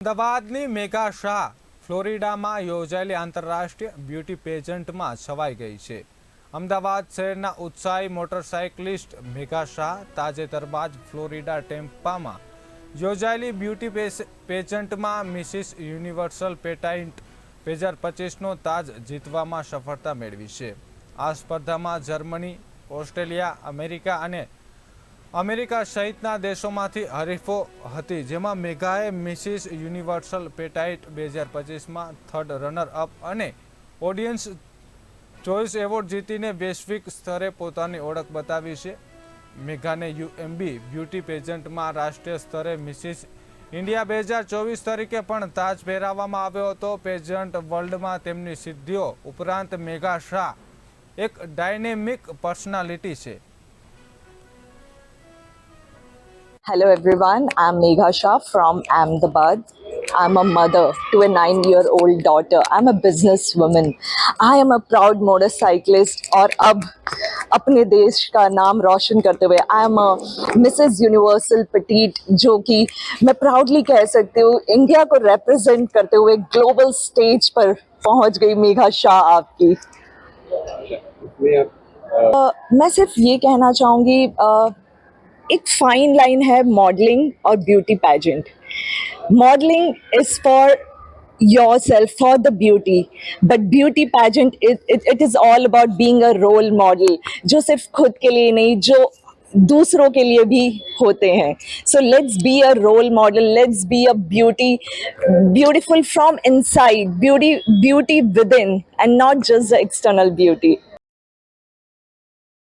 અમદાવાદની મેઘા શાહ ફ્લોરિડામાં યોજાયેલી આંતરરાષ્ટ્રીય બ્યુટી પેજન્ટમાં છવાઈ ગઈ છે. અમદાવાદ શહેરના ઉત્સાહી મોટરસાઇકલિસ્ટ મેઘા શાહ તાજેતરમાં જ ફ્લોરિડા ટેમ્પામાં યોજાયેલી બ્યુટી પેજન્ટમાં મિસિસ યુનિવર્સલ પેટાઇન્ટ બે હજાર પચીસનો તાજ જીતવામાં સફળતા મેળવી છે. આ સ્પર્ધામાં જર્મની, ઓસ્ટ્રેલિયા, અમેરિકા અને અમેરિકા સહિતના દેશોમાંથી હરીફો હતી, જેમાં મેઘાએ મિસિસ યુનિવર્સલ પેટાઇટ બે હજાર પચીસમાં થર્ડ રનર અપ અને ઓડિયન્સ ચોઇસ એવોર્ડ જીતીને વૈશ્વિક સ્તરે પોતાની ઓળખ બતાવી છે. મેઘાને યુએમબી બ્યુટી પેજન્ટમાં રાષ્ટ્રીય સ્તરે મિસિસ ઇન્ડિયા બે હજાર ચોવીસ તરીકે પણ તાજ પહેરાવવામાં આવ્યો હતો. પેજન્ટ વર્લ્ડમાં તેમની સિદ્ધિઓ ઉપરાંત મેઘા શાહ એક ડાયનેમિક પર્સનાલિટી છે. Hello everyone, I'm Megha Shah from Ahmedabad. I'm a mother to a nine year old daughter. I'm a businesswoman. I am a proud motorcyclist और अब अपने देश का नाम रोशन करते हुए I am Mrs Universal Petite जो कि मैं प्राउडली कह सकती हूँ इंडिया को रिप्रेजेंट करते हुए ग्लोबल स्टेज पर पहुंच गई मेघा शाह आपकी अ, मैं सिर्फ ये कहना चाहूँगी अ, एक फाइन लाइन है मॉडलिंग और beauty pageant modelling is for yourself for the beauty but beauty pageant it is all about being a role model जो सिर्फ खुद के लिए नहीं जो दूसरों के लिए भी होते हैं so let's be a role model let's be a beauty beautiful from inside beauty beauty within and not just the external beauty